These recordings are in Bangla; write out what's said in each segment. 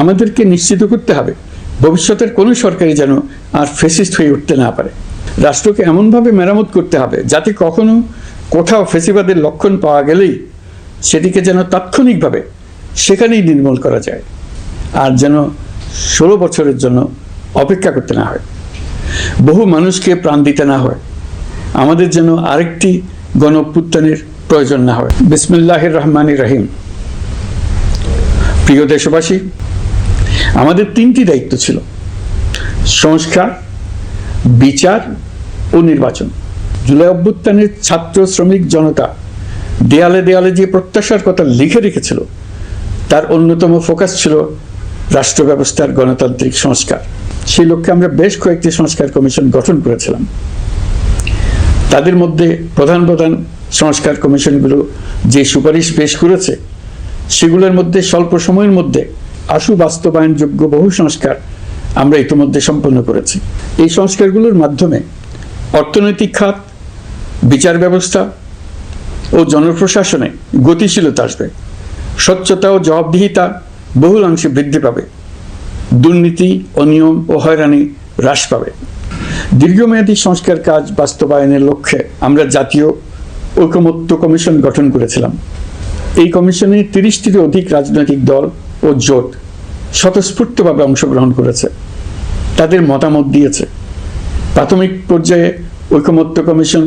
আমাদেরকে নিশ্চিত করতে হবে ভবিষ্যতের কোনো সরকারি যেন আর ফেসিস্ট হয়ে উঠতে না পারে। রাষ্ট্রকে এমনভাবে মেরামত করতে হবে যাতে কখনো কোথাও ফেসিবাদের লক্ষণ পাওয়া গেলেই সেটিকে যেন তাৎক্ষণিকভাবে সেখানেই নির্মূল করা যায় আর যেন ষোলো বছরের জন্য অপেক্ষা করতে না হয়। বহু মানুষকে প্রাণ দিতে না হয়। আমাদের যেন আরেকটি গণ অভ্যুত্থানের প্রয়োজন না হয়। বিসমুল্লাহির রহমান রহিম। প্রিয় দেশবাসী আমাদের তিনটি দায়িত্ব ছিল। সংস্কার, বিচার ও নির্বাচন। জুলাই অভ্যুত্থানের ছাত্র শ্রমিক জনতা দেয়ালে দেয়ালে যে প্রত্যাশার কথা লিখে রেখেছিল, তার অন্যতম ফোকাস ছিল রাষ্ট্র ব্যবস্থার গণতান্ত্রিক সংস্কার। সেই লক্ষ্যে আমরা বেশ কয়েকটি সংস্কার কমিশন গঠন করেছিলাম। তাদের মধ্যে প্রধান প্রধান সংস্কার কমিশনগুলো যে সুপারিশ পেশ করেছে, সেগুলোর মধ্যে স্বল্প সময়ের মধ্যে আশু বাস্তবায়নযোগ্য বহু সংস্কার আমরা ইতিমধ্যে সম্পন্ন করেছি। এই সংস্কারগুলোর মাধ্যমে অর্থনৈতিক খাত, বিচার ব্যবস্থা ও জনপ্রশাসনে গতিশীলতা আসবে। স্বচ্ছতা ও জবাবদিহিতা বহুলাংশে বৃদ্ধি পাবে। দুর্নীতি অনিয়ম ও হয়রানি হ্রাস পাবে। দীর্ঘমেয়াদী সংস্কার কাজ বাস্তবায়নের লক্ষ্যে আমরা জাতীয় ঐকমত্য কমিশন গঠন করেছিলাম। এই কমিশনে তিরিশটিরও অধিক রাজনৈতিক দল ও জোট স্বতঃস্ফূর্তভাবে অংশগ্রহণ করেছে। তাদের মতামত দিয়েছে। প্রাথমিক পর্যায়ে ঐকমত্য কমিশন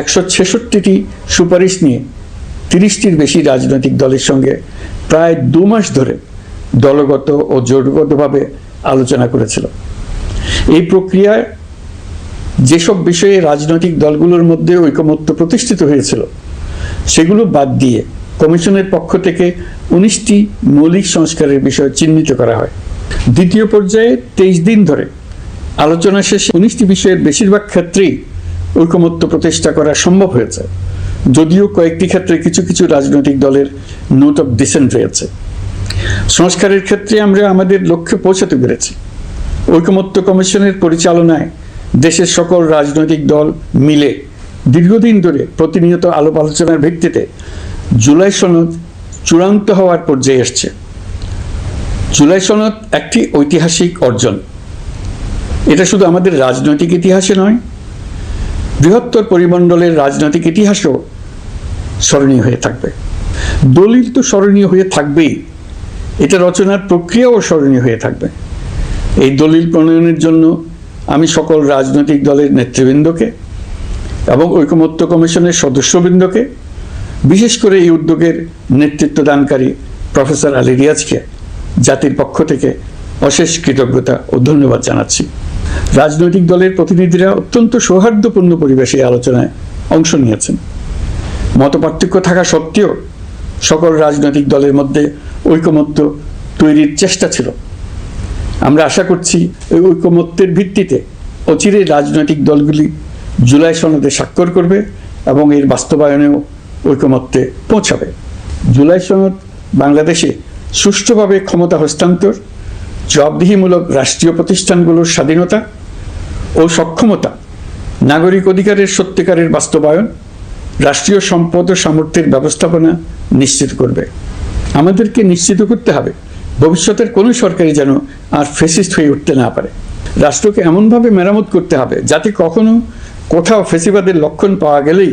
একশো ছেষট্টিটি সুপারিশ নিয়ে তিরিশটির বেশি রাজনৈতিক দলের সঙ্গে প্রায় দু মাস ধরে দলগত ও জোটগতভাবে আলোচনা করেছিল। এই প্রক্রিয়ায় যেসব বিষয়ে রাজনৈতিক দলগুলোর মধ্যে ঐকমত্য প্রতিষ্ঠিত হয়েছিল, সেগুলো বাদ দিয়ে কমিশনের পক্ষ থেকে উনিশটি মৌলিক সংস্কারের বিষয় চিহ্নিত করা হয়। দ্বিতীয় পর্যায়ে তেইশ দিন ধরে আলোচনা শেষে উনিশটি বিষয়ের বেশিরভাগ ক্ষেত্রেই ঐকমত্য প্রতিষ্ঠা করা সম্ভব হয়েছে। যদিও কয়েকটি ক্ষেত্রে কিছু কিছু রাজনৈতিক দলের নোট অফ ডিসেন্ট রয়েছে। সংস্কারের ক্ষেত্রে আমরা আমাদের লক্ষ্যে পৌঁছাতে পেরেছি। ঐকমত্য কমিশনের পরিচালনায় দেশের সকল রাজনৈতিক দল মিলে দীর্ঘদিন ধরে প্রতিনিয়ত আলোপ আলোচনার ভিত্তিতে জুলাই সনদ চূড়ান্ত হওয়ার পর্যায়ে এসছে জুলাই সনদ একটি ঐতিহাসিক অর্জন। এটা শুধু আমাদের রাজনৈতিক ইতিহাসে নয়, বৃহত্তর পরিমণ্ডলের রাজনৈতিক ইতিহাসও স্মরণীয় হয়ে থাকবে। দলিল তো স্মরণীয় হয়ে থাকবেই। এটা রচনার প্রক্রিয়াও স্মরণীয় হয়ে থাকবে। এই দলিল প্রণয়নের জন্য আমি সকল রাজনৈতিক দলের নেতৃবৃন্দকে এবং ঐকমত্য কমিশনের সদস্যবৃন্দকে বিশেষ করে এই উদ্যোগের নেতৃত্ব দানকারী প্রফেসর আলী রিয়াজকে, জাতির পক্ষ থেকে অশেষ কৃতজ্ঞতা ও ধন্যবাদ জানাচ্ছি। রাজনৈতিক দলের প্রতিনিধিরা অত্যন্ত সৌহার্দ্যপূর্ণ পরিবেশে আলোচনায় অংশ নিয়েছেন। মতপার্থক্য থাকা সত্ত্বেও সকল রাজনৈতিক দলের মধ্যে ঐকমত্য তৈরির চেষ্টা ছিল। আমরা আশা করছি এই ঐকমত্যের ভিত্তিতে অচিরে রাজনৈতিক দলগুলি জুলাই সনদে স্বাক্ষর করবে এবং এর বাস্তবায়নেও ঐকমত্যে পৌঁছাবে। জুলাই সনদ বাংলাদেশে সুষ্ঠুভাবে ক্ষমতা হস্তান্তর, জবাবদিহিমূলক রাষ্ট্রীয় প্রতিষ্ঠানগুলোর স্বাধীনতা ও সক্ষমতা, নাগরিক অধিকারের সত্যিকারের বাস্তবায়ন, রাষ্ট্রীয় সম্পদ ও সামর্থ্যের ব্যবস্থাপনা নিশ্চিত করবে। আমাদেরকে নিশ্চিত করতে হবে ভবিষ্যতের কোনো সরকারি যেন আর ফেসিস্ট হয়ে উঠতে না পারে। রাষ্ট্রকে এমনভাবে মেরামত করতে হবে যাতে কখনো কোথাও ফেসিবাদের লক্ষণ পাওয়া গেলেই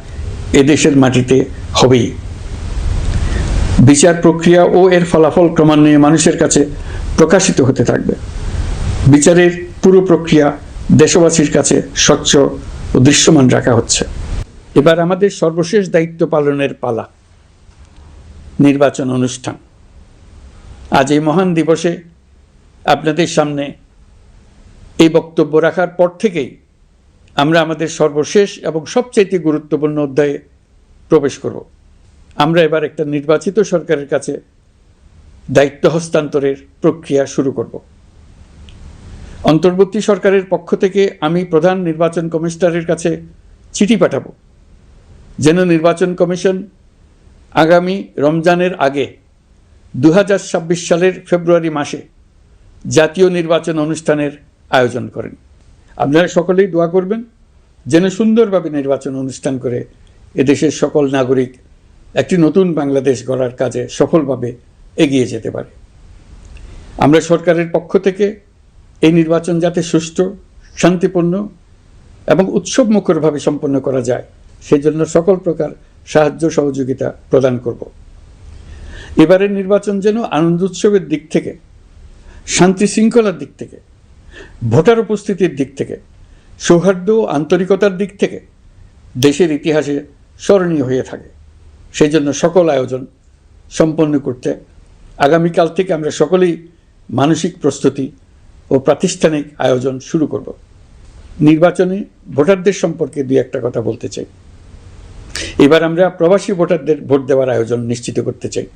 এদেশের মাটিতে হবেই। বিচার প্রক্রিয়া ও এর ফলাফল ক্রমান্বয়ে মানুষের কাছে প্রকাশিত হতে থাকবে। বিচারের পুরো প্রক্রিয়া দেশবাসীর কাছে স্বচ্ছ ও দৃশ্যমান রাখা হচ্ছে। এবার আমাদের সর্বশেষ দায়িত্ব পালনের পালা। নির্বাচন অনুষ্ঠান। আজ এই মহান দিবসে আপনাদের সামনে এই বক্তব্য রাখার পর থেকেই আমরা আমাদের সর্বশেষ এবং সবচাইতে গুরুত্বপূর্ণ অধ্যায়ে প্রবেশ করব। আমরা এবার একটা নির্বাচিত সরকারের কাছে দায়িত্ব হস্তান্তরের প্রক্রিয়া শুরু করব। অন্তর্বর্তী সরকারের পক্ষ থেকে আমি প্রধান নির্বাচন কমিশনারের কাছে চিঠি পাঠাবো। যেন নির্বাচন কমিশন আগামী রমজানের আগে দু হাজার ছাব্বিশ সালের ফেব্রুয়ারি মাসে জাতীয় নির্বাচন অনুষ্ঠানের আয়োজন করেন। আপনারা সকলেই দোয়া করবেন, যেন সুন্দরভাবে নির্বাচন অনুষ্ঠান করে এদেশের সকল নাগরিক একটি নতুন বাংলাদেশ গড়ার কাজে সফলভাবে এগিয়ে যেতে পারে। আমরা সরকারের পক্ষ থেকে এই নির্বাচন যাতে সুষ্ঠু, শান্তিপূর্ণ এবং উৎসবমুখরভাবে সম্পন্ন করা যায়, সেজন্য সকল প্রকার সাহায্য সহযোগিতা প্রদান করব। এবারের নির্বাচন যেন আনন্দ উৎসবের দিক থেকে, শান্তি শৃঙ্খলার দিক থেকে ভোটার উপস্থিতির দিক থেকে, সৌহার্দ্য আন্তরিকতার দিক থেকে দেশের ইতিহাসে স্মরণীয় হয়ে থাকে। সেই জন্য সকল আয়োজন সম্পন্ন করতে আগামীকাল থেকে আমরা সকলেই মানসিক প্রস্তুতি ও প্রাতিষ্ঠানিক আয়োজন শুরু করব। নির্বাচনে ভোটারদের সম্পর্কে দুই একটা কথা বলতে চাই। এবার আমরা প্রবাসী ভোটারদের ভোট দেওয়ার আয়োজন নিশ্চিত করতে চাই।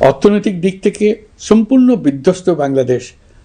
অর্থনৈতিক দিক থেকে সম্পূর্ণ বিধ্বস্ত বাংলাদেশ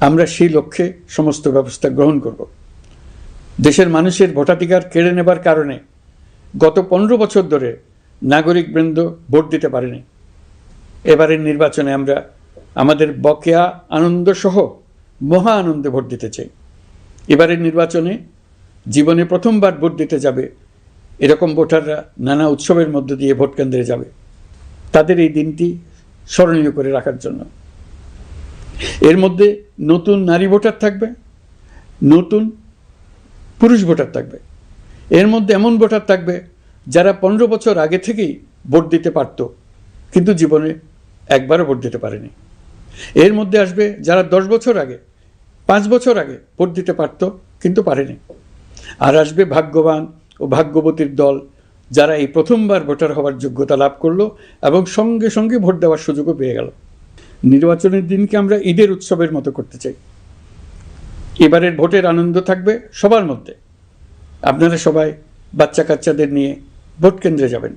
আমরা সেই লক্ষ্যে সমস্ত ব্যবস্থা গ্রহণ করব। দেশের মানুষের ভোটাধিকার কেড়ে নেবার কারণে গত পনেরো বছর ধরে নাগরিক বৃন্দ ভোট দিতে পারেনি। এবারের নির্বাচনে আমরা আমাদের বকেয়া আনন্দ সহ মহা আনন্দে ভোট দিতে চাই। এবারের নির্বাচনে জীবনে প্রথমবার ভোট দিতে যাবে এরকম ভোটাররা নানা উৎসবের মধ্য দিয়ে ভোট কেন্দ্রে যাবে। তাদের এই দিনটি স্মরণীয় করে রাখার জন্য। এর মধ্যে নতুন নারী ভোটার থাকবে, নতুন পুরুষ ভোটার থাকবে। এর মধ্যে এমন ভোটার থাকবে যারা পনেরো বছর আগে থেকেই ভোট দিতে পারত, কিন্তু জীবনে একবারও ভোট দিতে পারেনি। এর মধ্যে আসবে যারা দশ বছর আগে, পাঁচ বছর আগে ভোট দিতে পারত, কিন্তু পারেনি। আর আসবে ভাগ্যবান ও ভাগ্যবতীর দল যারা এই প্রথমবার ভোটার হওয়ার যোগ্যতা লাভ করল এবং সঙ্গে সঙ্গে ভোট দেওয়ার সুযোগও পেয়ে গেল। নির্বাচনের দিনকে আমরা ঈদের উৎসবের মতো করতে চাই। এবারের ভোটের আনন্দ থাকবে সবার মধ্যে। আপনারা সবাই বাচ্চা কাচ্চাদের নিয়ে ভোট কেন্দ্রে যাবেন।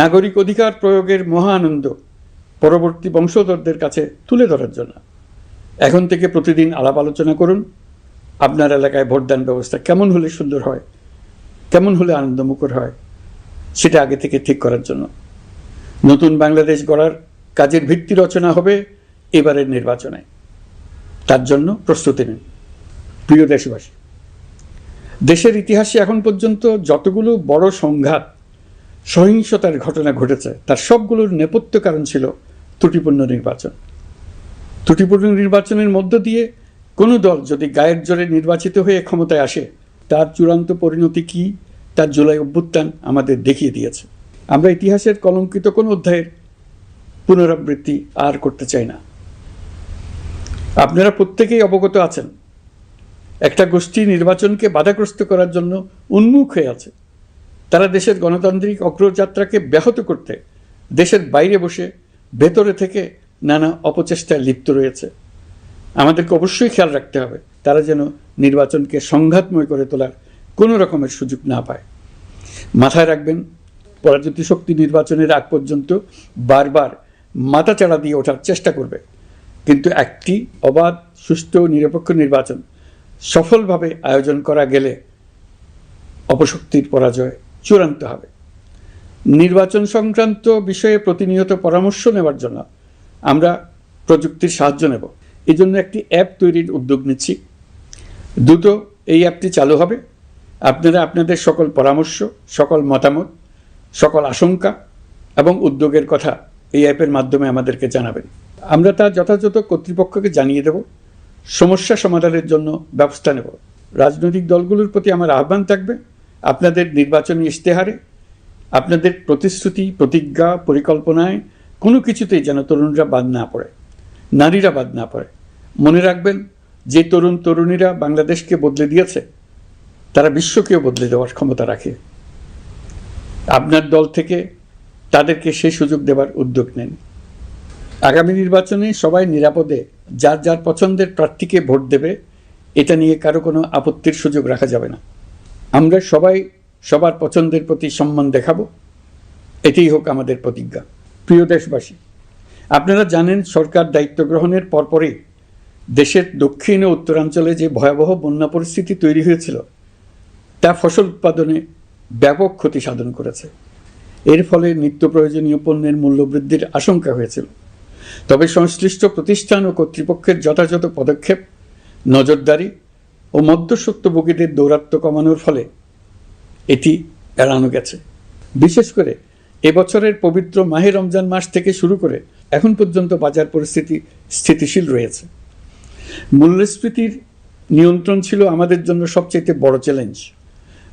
নাগরিক অধিকার প্রয়োগের মহা আনন্দ পরবর্তী বংশধরদের কাছে তুলে ধরার জন্য। এখন থেকে প্রতিদিন আলাপ আলোচনা করুন। আপনার এলাকায় ভোটদান ব্যবস্থা কেমন হলে সুন্দর হয়, কেমন হলে আনন্দমুখর হয়, সেটা আগে থেকে ঠিক করার জন্য। নতুন বাংলাদেশ গড়ার কাজের ভিত্তি রচনা হবে এবারের নির্বাচনে। তার জন্য প্রস্তুতি নিন। প্রিয় দেশবাসী, দেশের ইতিহাসে এখন পর্যন্ত যতগুলো বড় সংঘাত, সহিংসতার ঘটনা ঘটেছে, তার সবগুলোর নেপথ্য কারণ ছিল ত্রুটিপূর্ণ নির্বাচন। ত্রুটিপূর্ণ নির্বাচনের মধ্য দিয়ে কোনো দল যদি গায়ের জোরে নির্বাচিত হয়ে ক্ষমতায় আসে, তার চূড়ান্ত পরিণতি কী, তার জুলাই অভ্যুত্থান আমাদের দেখিয়ে দিয়েছে। আমরা ইতিহাসের কলঙ্কিত কোনো অধ্যায়ের পুনরাবৃত্তি আর করতে চাই না। আপনারা প্রত্যেকেই অবগত আছেন, একটা গোষ্ঠী নির্বাচনকে বাধাগ্রস্ত করার জন্য উন্মুখ হয়ে আছে। তারা দেশের গণতান্ত্রিক অগ্রযাত্রাকে ব্যাহত করতে দেশের বাইরে বসে ভেতরে থেকে নানা অপচেষ্টায় লিপ্ত রয়েছে। আমাদেরকে অবশ্যই খেয়াল রাখতে হবে, তারা যেন নির্বাচনকে সংঘাতময় করে তোলার কোনো রকমের সুযোগ না পায়। মাথায় রাখবেন, পরাজিত শক্তি নির্বাচনের আগ পর্যন্ত বারবার মাথাচাড়া দিয়ে ওঠার চেষ্টা করবে। কিন্তু একটি অবাধ ও নিরপেক্ষ নির্বাচন সফলভাবে আয়োজন করা গেলে অপশক্তির পরাজয় চূড়ান্ত হবে। নির্বাচন সংক্রান্ত বিষয়ে প্রতিনিয়ত পরামর্শ নেওয়ার জন্য আমরা প্রযুক্তির সাহায্য নেব। এই জন্য একটি অ্যাপ তৈরির উদ্যোগ নিচ্ছি। দ্রুত এই অ্যাপটি চালু হবে। আপনারা আপনাদের সকল পরামর্শ, সকল মতামত, সকল আশঙ্কা এবং উদ্যোগের কথা এই অ্যাপের মাধ্যমে আমাদেরকে জানাবেন। আমরা তা যথাযথ কর্তৃপক্ষকে জানিয়ে দেব। সমস্যা সমাধানের জন্য ব্যবস্থা নেব। রাজনৈতিক দলগুলোর প্রতি আমার আহ্বান থাকবে। আপনাদের নির্বাচনী ইশতেহারে, আপনাদের প্রতিশ্রুতি, প্রতিজ্ঞা, পরিকল্পনায় কোনো কিছুতেই যেন তরুণরা বাদ না পড়ে, নারীরা বাদ না পড়ে। মনে রাখবেন, যে তরুণ তরুণীরা বাংলাদেশকে বদলে দিয়েছে, তারা বিশ্বকেও বদলে দেওয়ার ক্ষমতা রাখে। আপনার দল থেকে তাদেরকে সেই সুযোগ দেওয়ার উদ্যোগ নেন। আগামী নির্বাচনে সবাই নিরাপদে যার যার পছন্দের প্রার্থীকে ভোট দেবে, এটা নিয়ে কারও কোনো আপত্তির সুযোগ রাখা যাবে না। আমরা সবাই সবার পছন্দের প্রতি সম্মান দেখাবো। এটাই হোক আমাদের প্রতিজ্ঞা। প্রিয় দেশবাসী, আপনারা জানেন সরকার দায়িত্ব গ্রহণের পরপরই দেশের দক্ষিণ ও উত্তরাঞ্চলে যে ভয়াবহ বন্যা পরিস্থিতি তৈরি হয়েছিল, তা ফসল উৎপাদনে ব্যাপক ক্ষতি সাধন করেছে। এর ফলে নিত্য প্রয়োজনীয় পণ্যের মূল্যবৃদ্ধির আশঙ্কা হয়েছিল। তবে সংশ্লিষ্ট প্রতিষ্ঠান ও কর্তৃপক্ষের যথাযথ পদক্ষেপ, নজরদারি ও মধ্যস্বত্বভোগীদের দৌরাত্ম্য কমানোর ফলে এটি এড়ানো গেছে। বিশেষ করে এবছরের পবিত্র মাহে রমজান মাস থেকে শুরু করে এখন পর্যন্ত বাজার পরিস্থিতি স্থিতিশীল রয়েছে। মূল্যস্ফীতির নিয়ন্ত্রণ ছিল আমাদের জন্য সবচেয়ে বড় চ্যালেঞ্জ।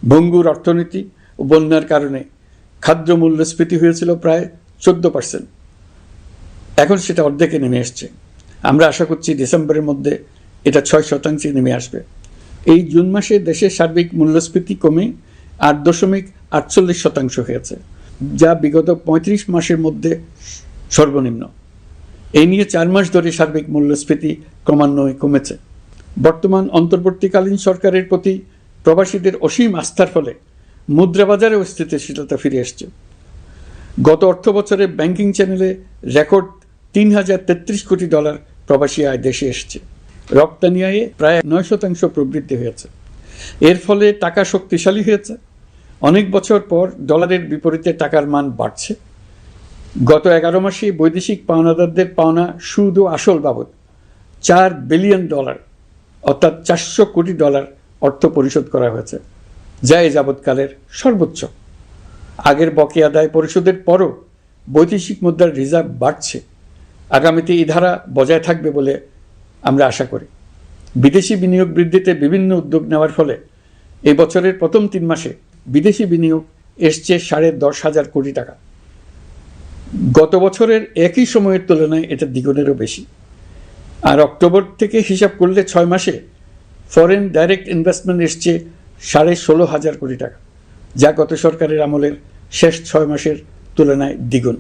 ভঙ্গুর অর্থনীতি ও বন্যার কারণে খাদ্য মূল্যস্ফীতি হয়েছিল প্রায় চোদ্দ পার্সেন্ট এখন সেটা অর্ধেকে নেমে এসছে। আমরা আশা করছি ডিসেম্বরের মধ্যে এটা ছয় শতাংশে নেমে আসবে। এই জুন মাসে দেশের সার্বিক মূল্যস্ফীতি কমে আট দশমিক আটচল্লিশ শতাংশ হয়েছে, যা বিগত পঁয়ত্রিশ মাসের মধ্যে সর্বনিম্ন। এই নিয়ে চার মাস ধরে সার্বিক মূল্যস্ফীতি ক্রমান্বয়ে কমেছে। বর্তমান অন্তর্বর্তীকালীন সরকারের প্রতি প্রবাসীদের অসীম আস্থার ফলে মুদ্রা বাজারেও স্থিতিশীলতা ফিরে এসছে। গত অর্থ বছরে ব্যাংকিং চ্যানেলে রেকর্ড তিন হাজার তেত্রিশ কোটি ডলার প্রবাসী আয় দেশে এসছে। রপ্তানি আয়ে প্রায় নয় শতাংশ প্রবৃদ্ধি হয়েছে। এর ফলে টাকা শক্তিশালী হয়েছে। অনেক বছর পর ডলারের বিপরীতে টাকার মান বাড়ছে। গত এগারো মাসে বৈদেশিক পাওনাদারদের পাওনা সুদ ও আসল বাবদ চার বিলিয়ন ডলার, অর্থাৎ চারশো কোটি ডলার অর্থ পরিশোধ করা হয়েছে। যা এ যাবৎকালের সর্বোচ্চ। আগের বকেয়া দায় পরিশোধের পরও বৈদেশিক মুদ্রার রিজার্ভ বাড়ছে। আগামীতে এই ধারা বজায় থাকবে বলে আমরা আশা করি। বিদেশি বিনিয়োগ বৃদ্ধিতে বিভিন্ন উদ্যোগ নেওয়ার ফলে এই বছরের প্রথম তিন মাসে বিদেশি বিনিয়োগ এসছে সাড়ে দশ হাজার কোটি টাকা। গত বছরের একই সময়ের তুলনায় এটা দ্বিগুণেরও বেশি। আর অক্টোবর থেকে হিসাব করলে ছয় মাসে ফরেন ডাইরেক্ট ইনভেস্টমেন্ট এসছে সাড়ে ষোলো হাজার কোটি টাকা, যা গত সরকারের আমলের শেষ ছয় মাসের তুলনায় দ্বিগুণ।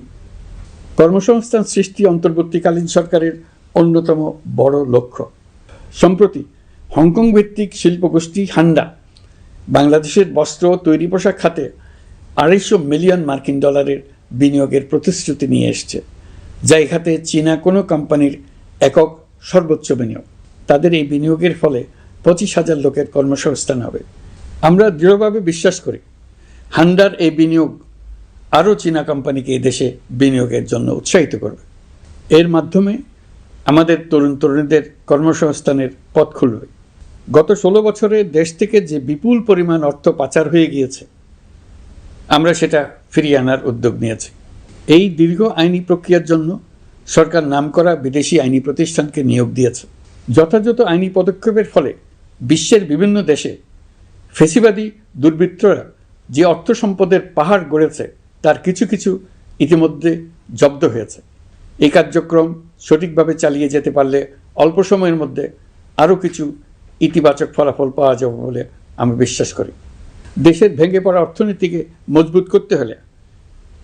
কর্মসংস্থান সৃষ্টি অন্তর্বর্তীকালীন সরকারের অন্যতম বড় লক্ষ্য। সম্প্রতি হংকং ভিত্তিক শিল্পগোষ্ঠী হান্ডা বাংলাদেশের বস্ত্র ও তৈরি পোশাক খাতে আড়াইশো মিলিয়ন মার্কিন ডলারের বিনিয়োগের প্রতিশ্রুতি নিয়ে এসছে, যা এ খাতে চীনা কোনো কোম্পানির একক সর্বোচ্চ বিনিয়োগ। তাদের এই বিনিয়োগের ফলে পঁচিশ হাজার লোকের কর্মসংস্থান হবে। আমরা দৃঢ়ভাবে বিশ্বাস করি। হান্ডার এই বিনিয়োগ আরও চীনা কোম্পানিকে এই দেশে বিনিয়োগের জন্য উৎসাহিত করবে। এর মাধ্যমে আমাদের তরুণ তরুণীদের কর্মসংস্থানের পথ খুলবে। গত ষোলো বছরে দেশ থেকে যে বিপুল পরিমাণ অর্থ পাচার হয়ে গিয়েছে, আমরা সেটা ফিরিয়ে আনার উদ্যোগ নিয়েছি। এই দীর্ঘ আইনি প্রক্রিয়ার জন্য সরকার নামকরা বিদেশি আইনি প্রতিষ্ঠানকে নিয়োগ দিয়েছে। যথাযথ আইনি পদক্ষেপের ফলে বিশ্বের বিভিন্ন দেশে ফেসিবাদী দুর্বৃত্তরা যে অর্থ সম্পদের পাহাড় গড়েছে, তার কিছু কিছু ইতিমধ্যে জব্দ হয়েছে। এই কার্যক্রম সঠিকভাবে চালিয়ে যেতে পারলে অল্প সময়ের মধ্যে আরও কিছু ইতিবাচক ফলাফল পাওয়া যাবে বলে আমি বিশ্বাস করি। দেশের ভেঙে পড়া অর্থনীতিকে মজবুত করতে হলে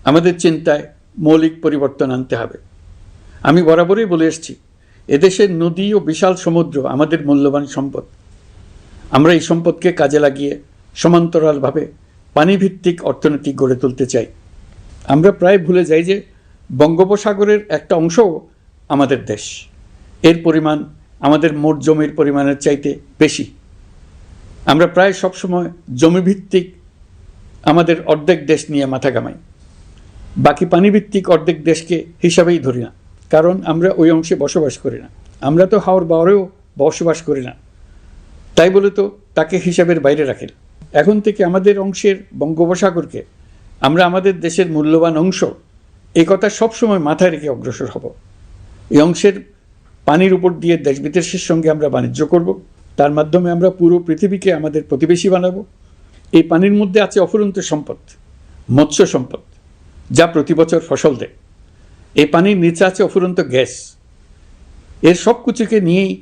আমাদের চিন্তায় মৌলিক পরিবর্তন আনতে হবে। আমি বরাবরই বলে এসেছি, এদেশের নদী ও বিশাল সমুদ্র আমাদের মূল্যবান সম্পদ। আমরা এই সম্পদকে কাজে লাগিয়ে সমান্তরালভাবে পানিভিত্তিক অর্থনীতি গড়ে তুলতে চাই। আমরা প্রায় ভুলে যাই যে বঙ্গোপসাগরের একটা অংশও আমাদের দেশ। এর পরিমাণ আমাদের মোট জমির পরিমাণের চাইতে বেশি। আমরা প্রায় সবসময় জমিভিত্তিক আমাদের অর্ধেক দেশ নিয়ে মাথা কামাই বাকি পানিভিত্তিক অর্ধেক দেশকে হিসাবেই ধরি না। কারণ আমরা ওই অংশে বসবাস করি না। আমরা তো হাওর বাওয়ারেও বসবাস করি না। তাই বলে তো তাকে হিসাবের বাইরে রাখেন। এখন থেকে আমাদের অংশের বঙ্গোপসাগরকে আমরা আমাদের দেশের মূল্যবান অংশ এই কথা সবসময় মাথায় রেখে অগ্রসর হব। এই অংশের পানির উপর দিয়ে দেশ বিদেশের সঙ্গে আমরা বাণিজ্য করব। তার মাধ্যমে আমরা পুরো পৃথিবীকে আমাদের প্রতিবেশী বানাবো। এই পানির মধ্যে আছে অফুরন্ত সম্পদ, মৎস্য সম্পদ, যা প্রতি বছর ফসল দেয়। এই পানির নিচে আছে অফুরন্ত গ্যাস। এর সব কিছুকে নিয়েই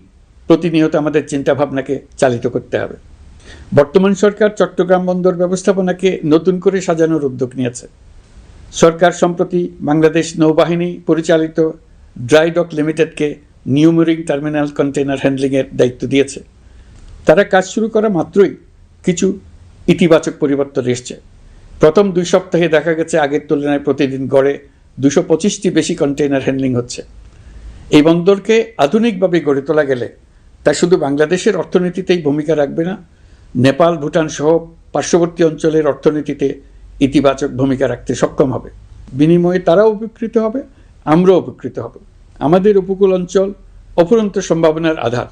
প্রতিনিয়ত আমাদের চিন্তাভাবনাকে চালিত করতে হবে। বর্তমান সরকার চট্টগ্রাম বন্দর ব্যবস্থাপনাকে নতুন করে সাজানোর উদ্যোগ নিয়েছে। সরকার সম্প্রতি বাংলাদেশ নৌবাহিনী পরিচালিত ড্রাই ডক লিমিটেডকে নিউমোরিং টার্মিনাল কন্টেনার হ্যান্ডলিংয়ের দায়িত্ব দিয়েছে। তারা কাজ শুরু করা মাত্রই কিছু ইতিবাচক পরিবর্তন এসছে। প্রথম দুই সপ্তাহে দেখা গেছে আগের তুলনায় প্রতিদিন গড়ে দুশো পঁচিশটি বেশি কন্টেইনার হ্যান্ডলিং হচ্ছে। এই বন্দরকে আধুনিকভাবে গড়ে তোলা গেলে তা শুধু বাংলাদেশের অর্থনীতিতেই ভূমিকা রাখবে না, নেপাল, ভুটান সহ পার্শ্ববর্তী অঞ্চলের অর্থনীতিতে ইতিবাচক ভূমিকা রাখতে সক্ষম হবে। বিনিময়ে তারাও উপকৃত হবে, আমরাও উপকৃত হব। আমাদের উপকূল অঞ্চল অফুরন্ত সম্ভাবনার আধার।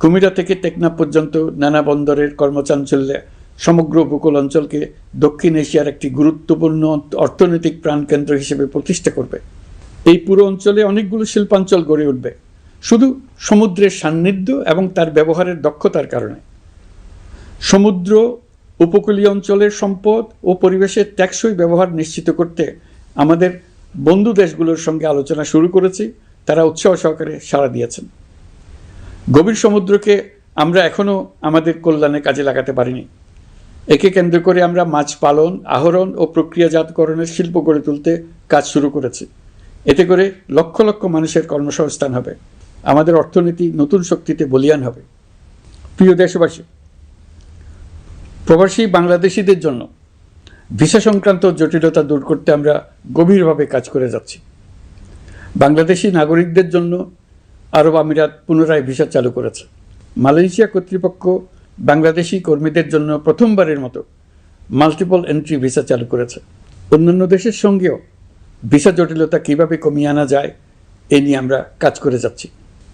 কুমিরা থেকে টেকনাফ পর্যন্ত নানা বন্দরের কর্মচাঞ্চল্যে সমগ্র উপকূল অঞ্চলকে দক্ষিণ এশিয়ার একটি গুরুত্বপূর্ণ অর্থনৈতিক প্রাণকেন্দ্র হিসেবে প্রতিষ্ঠা করবে। এই পুরো অঞ্চলে অনেকগুলো শিল্পাঞ্চল গড়ে উঠবে। শুধু সমুদ্রের সান্নিধ্য এবং তার ব্যবহারের দক্ষতার কারণে। সমুদ্র উপকূলীয় অঞ্চলের সম্পদ ও পরিবেশের টেকসই ব্যবহার নিশ্চিত করতে আমাদের বন্ধু দেশগুলোর সঙ্গে আলোচনা শুরু করেছি, তারা উৎসাহ সহকারে সাড়া দিয়েছেন। গভীর সমুদ্রকে আমরা এখনও আমাদের কল্যাণে কাজে লাগাতে পারিনি। একে কেন্দ্র করে আমরা মাছ পালন, আহরণ ও প্রক্রিয়াজাতকরণের শিল্প গড়ে তুলতে কাজ শুরু করেছি। এতে করে লক্ষ লক্ষ মানুষের কর্মসংস্থান হবে। আমাদের অর্থনীতি নতুন শক্তিতে বলিয়ান হবে। প্রিয় দেশবাসী, প্রবাসী বাংলাদেশিদের জন্য ভিসা সংক্রান্ত জটিলতা দূর করতে আমরা গভীরভাবে কাজ করে যাচ্ছি। বাংলাদেশি নাগরিকদের জন্য আরব আমিরাত পুনরায় ভিসা চালু করেছে। মালয়েশিয়া কর্তৃপক্ষ বাংলাদেশি কর্মীদের জন্য প্রথমবারের মতো মাল্টিপল এন্ট্রি ভিসা চালু করেছে। অন্যান্য দেশের সঙ্গেও ভিসা জটিলতা কীভাবে কমিয়ে আনা যায়, এ নিয়ে আমরা কাজ করে যাচ্ছি।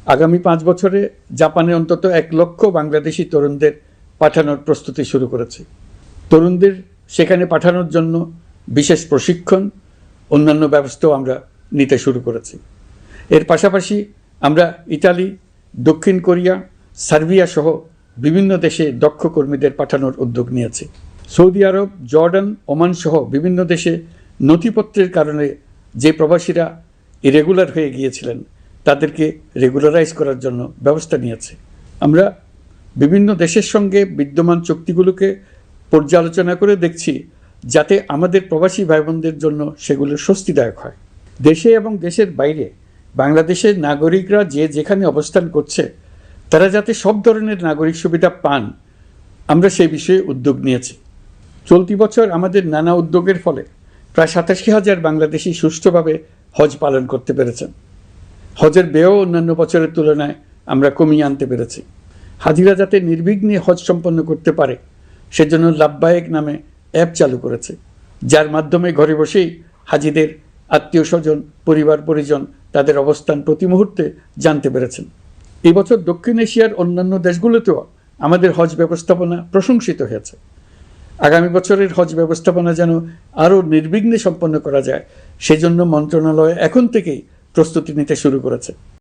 আগামী পাঁচ বছরে জাপানে অন্তত এক লক্ষ বাংলাদেশি তরুণদের পাঠানোর প্রস্তুতি শুরু করেছে। তরুণদের সেখানে পাঠানোর জন্য বিশেষ প্রশিক্ষণ, অন্যান্য ব্যবস্থাও আমরা নিতে শুরু করেছি। এর পাশাপাশি আমরা ইতালি, দক্ষিণ কোরিয়া, সার্বিয়া সহ বিভিন্ন দেশে দক্ষ কর্মীদের পাঠানোর উদ্যোগ নিয়েছি। সৌদি আরব, জর্ডান, ওমান সহ বিভিন্ন দেশে নথিপত্রের কারণে যে প্রবাসীরা ইরেগুলার হয়ে গিয়েছিলেন তাদেরকে রেগুলারাইজ করার জন্য ব্যবস্থা নিয়েছে। আমরা বিভিন্ন দেশের সঙ্গে বিদ্যমান চুক্তিগুলোকে পর্যালোচনা করে দেখছি যাতে আমাদের প্রবাসী ভাই বোনদের জন্য সেগুলো স্বস্তিদায়ক হয়। দেশে এবং দেশের বাইরে বাংলাদেশের নাগরিকরা যে যেখানে অবস্থান করছে, তারা যাতে সব ধরনের নাগরিক সুবিধা পান, আমরা সেই বিষয়ে উদ্যোগ নিয়েছি। চলতি বছর আমাদের নানা উদ্যোগের ফলে প্রায় সাতাশি হাজার বাংলাদেশি সুষ্ঠুভাবে হজ পালন করতে পেরেছেন। হজের ব্যয়ও অন্যান্য বছরের তুলনায় আমরা কমিয়ে আনতে পেরেছি। হাজিরা যাতে নির্বিঘ্নে হজ সম্পন্ন করতে পারে, সেজন্য লাভবায়ক নামে অ্যাপ চালু করেছে, যার মাধ্যমে ঘরে বসেই হাজিদের আত্মীয় স্বজন পরিবার পরিজন তাদের অবস্থান প্রতি মুহূর্তে জানতে পেরেছেন। এবছর দক্ষিণ এশিয়ার অন্যান্য দেশগুলোতেও আমাদের হজ ব্যবস্থাপনা প্রশংসিত হয়েছে। আগামী বছরের হজ ব্যবস্থাপনা যেন আরও নির্বিঘ্নে সম্পন্ন করা যায়, সেজন্য মন্ত্রণালয় এখন থেকেই প্রস্তুতি নিতে শুরু করেছে।